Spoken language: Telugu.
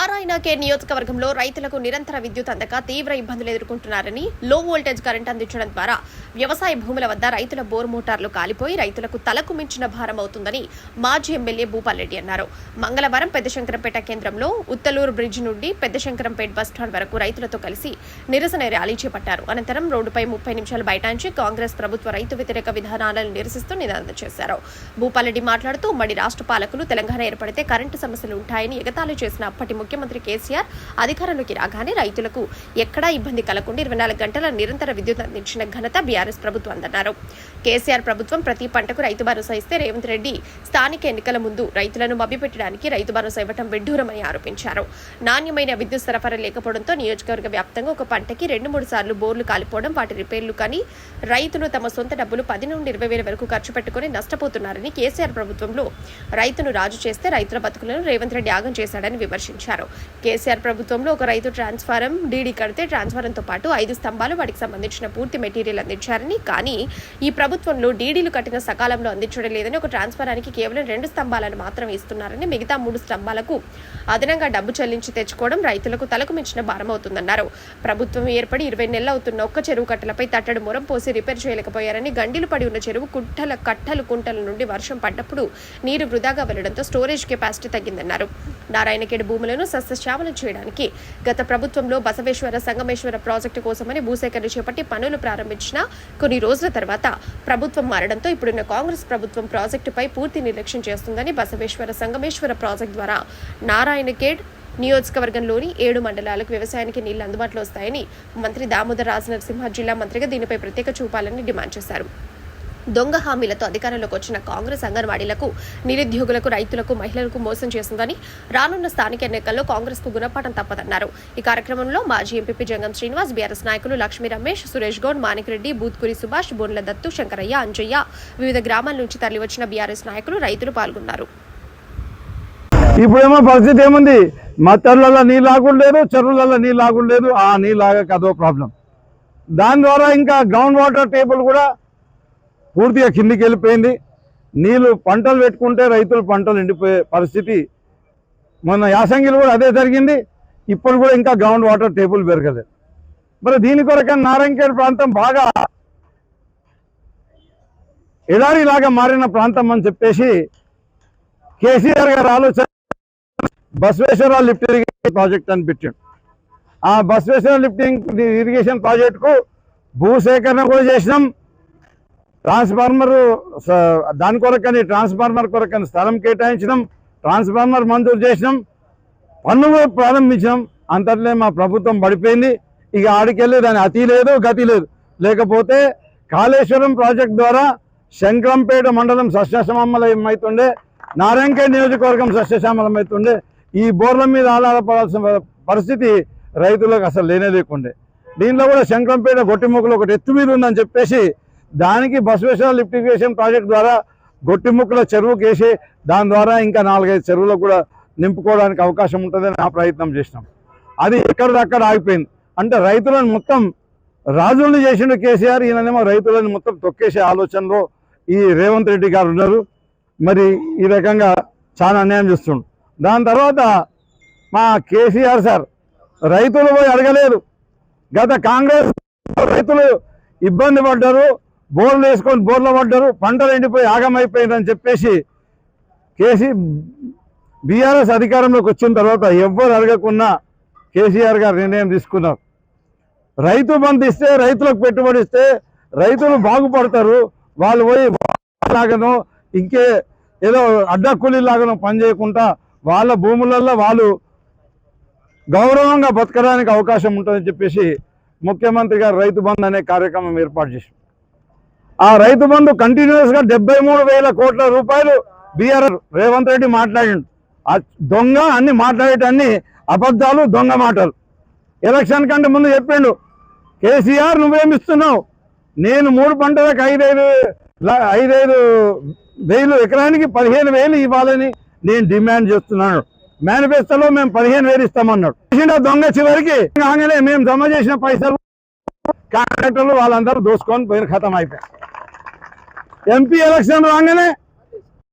ahora నారాయణఖేడ్ నియోజకవర్గంలో రైతులకు నిరంతర విద్యుత్ అందక తీవ్ర ఇబ్బందులు ఎదుర్కొంటున్నారని లో వోల్టేజ్ కరెంట్ అందించడం ద్వారా వ్యవసాయ భూముల వద్ద రైతుల బోర్ మోటార్లు కాలిపోయి రైతులకు తలకు మించిన భారం అవుతుందని మాజీ ఎమ్మెల్యే భూపాల్రెడ్డి అన్నారు. మంగళవారం పెద్దశంకరంపేట కేంద్రంలో ఉత్తలూరు బ్రిడ్జ్ నుండి పెద్దశంకరంపేట బస్టాండ్ వరకు రైతులతో కలిసి నిరసన ర్యాలీ చేపట్టారు. అనంతరం రోడ్డుపై ముప్పై నిమిషాలు బైఠాయించి కాంగ్రెస్ ప్రభుత్వ రైతు వ్యతిరేక విధానాలను నిరసిస్తూ నినాదం చేశారు. భూపాల్రెడ్డి మాట్లాడుతూ ఉమ్మడి రాష్ట్ర పాలకులు తెలంగాణ ఏర్పడితే కరెంటు సమస్యలు ఉంటాయని ఎగతాళి చేసిన అప్పటి ముఖ్యమంత్రి కేసీఆర్ అధికారంలోకి రాగానే రైతులకు ఎక్కడా ఇబ్బంది కలగకుండా ఇరవై నాలుగు గంటల నిరంతర విద్యుత్ అందించిన ఘనత బీఆర్ఎస్ ప్రభుత్వం అందన్నారు కేసీఆర్ ప్రభుత్వం ప్రతి పంటకు రైతు భరోసా ఇస్తే రేవంత్ రెడ్డి స్థానిక ఎన్నికల ముందు రైతులను మభ్యపెట్టడానికి రైతు భరోసా ఇవ్వటం విడ్డూరమని ఆరోపించారు. నాణ్యమైన విద్యుత్ సరఫరా లేకపోవడంతో నియోజకవర్గ వ్యాప్తంగా ఒక పంటకి రెండు మూడు సార్లు బోర్లు కాలిపోవడం వాటి రిపేర్లు కానీ రైతులు తమ సొంత డబ్బులు పది నుండి ఇరవై వేల వరకు ఖర్చు పెట్టుకుని నష్టపోతున్నారని కేసీఆర్ ప్రభుత్వంలో రైతును రాజు చేస్తే రైతుల బతుకులను రేవంత్ రెడ్డి యాగం చేశాడని విమర్శించారు. కేసీఆర్ ప్రభుత్వంలో ఒక రైతు ట్రాన్స్ఫారం డీడీ కడితే ట్రాన్స్ఫారంతో పాటు ఐదు స్తంభాలు వాటికి సంబంధించిన పూర్తి మెటీరియల్ అందించారని. కానీ ఈ ప్రభుత్వంలో డీడీలు కట్టిన సకాలంలో అందించడం లేదని ఒక ట్రాన్స్ఫారానికి కేవలం రెండు స్తంభాలను మాత్రం ఇస్తున్నారని మిగతా మూడు స్తంభాలకు అదనంగా డబ్బు చెల్లించి తెచ్చుకోవడం రైతులకు తలకు మించిన భారం అవుతుందన్నారు. ప్రభుత్వం ఏర్పడి ఇరవై నెలలు అవుతున్న ఒక్క చెరువు కట్టలపై తట్టడు మొరం పోసి రిపేర్ చేయలేకపోయారని గండిలు పడి ఉన్న చెరువు కుట్టల కట్టలు కుంటల నుండి వర్షం పడ్డప్పుడు నీరు వృధాగా వెళ్ళడంతో స్టోరేజ్ కెపాసిటీ తగ్గిందన్నారు. నారాయణఖేడ్ భూములను సేవలు చేయడానికి గత ప్రభుత్వంలో బసవేశ్వర సంగమేశ్వర ప్రాజెక్టు కోసమని భూసేకరణ చేపట్టి పనులు ప్రారంభించిన కొన్ని రోజుల తర్వాత ప్రభుత్వం మారడంతో ఇప్పుడున్న కాంగ్రెస్ ప్రభుత్వం ప్రాజెక్టుపై పూర్తి నిర్లక్ష్యం చేస్తుందని బసవేశ్వర సంగమేశ్వర ప్రాజెక్టు ద్వారా నారాయణఖేడ్ నియోజకవర్గంలోని ఏడు మండలాలకు వ్యవసాయానికి నీళ్ళు అందుబాటులో వస్తాయని మంత్రి దామోదర్ రాజనరసింహ జిల్లా మంత్రిగా దీనిపై ప్రత్యేక చూపాలని డిమాండ్ చేశారు. దొంగ హామీలతో అధికారంలోకి వచ్చిన కాంగ్రెస్ అంగన్వాడీలకు నిరుద్యోగులకు రైతులకు మహిళలకు మోసం చేసిందని రానున్న స్థానిక ఎన్నికల్లో కాంగ్రెస్కు గుణపాఠం తప్పదన్నారు. ఈ కార్యక్రమంలో మాజీ ఎంపీపీ జంగం శ్రీనివాస్ బీఆర్ఎస్ నాయకులు లక్ష్మీ రమేష్ సురేష్ గౌడ్ మాణిక్రెడ్డి బూత్కురి సుభాష్ బోన్ల దత్తు శంకరయ్య అంజయ్య వివిధ గ్రామాల నుంచి తరలివచ్చిన బీఆర్ఎస్ నాయకులు రైతులు పాల్గొన్నారు. ఇప్పుడేమో పరిస్థితి ఏముంది? మత్తర్లలో నీళ్ళు ఆగుండలేదు చెరువులలో నీళ్ళు ఆగుండలేదు ఆ నీళ్ళు ఆగక అదో ప్రాబ్లం. దాని ద్వారా ఇంకా గ్రౌండ్ వాటర్ టేబుల్ కూడా పూర్తిగా కిందికి వెళ్ళిపోయింది. నీళ్ళు పంటలు పెట్టుకుంటే రైతులు పంటలు ఎండిపోయే పరిస్థితి. మొన్న యాసంగిలో కూడా అదే జరిగింది. ఇప్పుడు కూడా ఇంకా గ్రౌండ్ వాటర్ టేబుల్ పెరగలేదు. మరి దీని కొరకని నారాయణఖేడ్ ప్రాంతం బాగా ఎడారిలాగా మారిన ప్రాంతం అని చెప్పేసి కేసీఆర్ గారు ఆలోచన బసవేశ్వర లిఫ్ట్ ఇరిగేషన్ ప్రాజెక్ట్ అని పెట్టాడు. ఆ బసవేశ్వర లిఫ్టింగ్ ఇరిగేషన్ ప్రాజెక్టుకు భూసేకరణ కూడా చేసినాం. ట్రాన్స్ఫార్మర్ దాని కొరకని ట్రాన్స్ఫార్మర్ కొరకని స్థలం కేటాయించినాం ట్రాన్స్ఫార్మర్ మంజూరు చేసినాం పన్ను ప్రారంభించినాం. అంతట్లే మా ప్రభుత్వం పడిపోయింది. ఇక ఆడికెళ్ళి దాని అతి లేదు గతి లేదు. లేకపోతే కాళేశ్వరం ప్రాజెక్ట్ ద్వారా శంకరంపేట మండలం సస్యశ్యామలం అవుతుండే నారాయణఖేడ్ నియోజకవర్గం సస్యశ్యామలం అవుతుండే ఈ బోర్ల మీద ఆధారపడాల్సిన పరిస్థితి రైతులకు అసలు లేనే లేకుండే. దీనిలో కూడా శంకరంపేట గొట్టిమొక్కలు ఒకటి ఎత్తు మీద ఉందని చెప్పేసి దానికి బసవేశ్వర లిఫ్ట్ ప్రాజెక్ట్ ద్వారా గొట్టిముక్కల చెరువుకి వేసి దాని ద్వారా ఇంకా నాలుగైదు చెరువులకు కూడా నింపుకోవడానికి అవకాశం ఉంటుందని ఆ ప్రయత్నం చేసినాం. అది ఎక్కడిదక్కడ ఆగిపోయింది? అంటే రైతులను మొత్తం రాజులను చేసిండు కేసీఆర్ ఈయననేమో రైతులను మొత్తం తొక్కేసే ఆలోచనలో ఈ రేవంత్ రెడ్డి గారు ఉన్నారు. మరి ఈ రకంగా చాలా అన్యాయం చేస్తుండు. దాని తర్వాత మా కేసీఆర్ సార్ రైతులు పోయి అడగలేదు గత కాంగ్రెస్ రైతులు ఇబ్బంది పడ్డారు. బోర్లు వేసుకొని బోర్లు పడ్డారు. పంటలు ఎండిపోయి ఆగమైపోయిందని చెప్పేసి కేసీ బీఆర్ఎస్ అధికారంలోకి వచ్చిన తర్వాత ఎవ్వరు అడగకున్నా కేసీఆర్ గారు నిర్ణయం తీసుకున్నారు. రైతు బంధు ఇస్తే రైతులకు పెట్టుబడి ఇస్తే రైతులు బాగుపడతారు. వాళ్ళు పోయి లాగానో ఇంకే ఏదో అడ్డకూలీ లాగానో పని చేయకుండా వాళ్ళ భూములలో వాళ్ళు గౌరవంగా బతకడానికి అవకాశం ఉంటుందని చెప్పేసి ముఖ్యమంత్రి గారు రైతు బంధు అనే కార్యక్రమం ఏర్పాటు చేశారు. ఆ రైతు బంధు కంటిన్యూస్గా డెబ్బై మూడు వేల కోట్ల రూపాయలు బీఆర్ రేవంత్ రెడ్డి మాట్లాడిండు. ఆ దొంగ అన్ని మాట్లాడేటన్ని అబద్ధాలు దొంగ మాటలు. ఎలక్షన్ కంటే ముందు చెప్పిండు కేసీఆర్ నువ్వేమిస్తున్నావు? నేను మూడు పంటలకు ఐదైదు ఐదైదు వేలు ఎకరానికి పదిహేను వేలు ఇవ్వాలని నేను డిమాండ్ చేస్తున్నాను. మేనిఫెస్టోలో మేము పదిహేను వేలు ఇస్తామన్నాడు. దొంగ చివరికి కాగానే మేము జమ చేసిన పైసలు కాంట్రాక్టర్లు వాళ్ళందరూ దోసుకొని పోయిన ఖతం అయిపోయారు. ఎంపీ ఎలక్షన్ రాగానే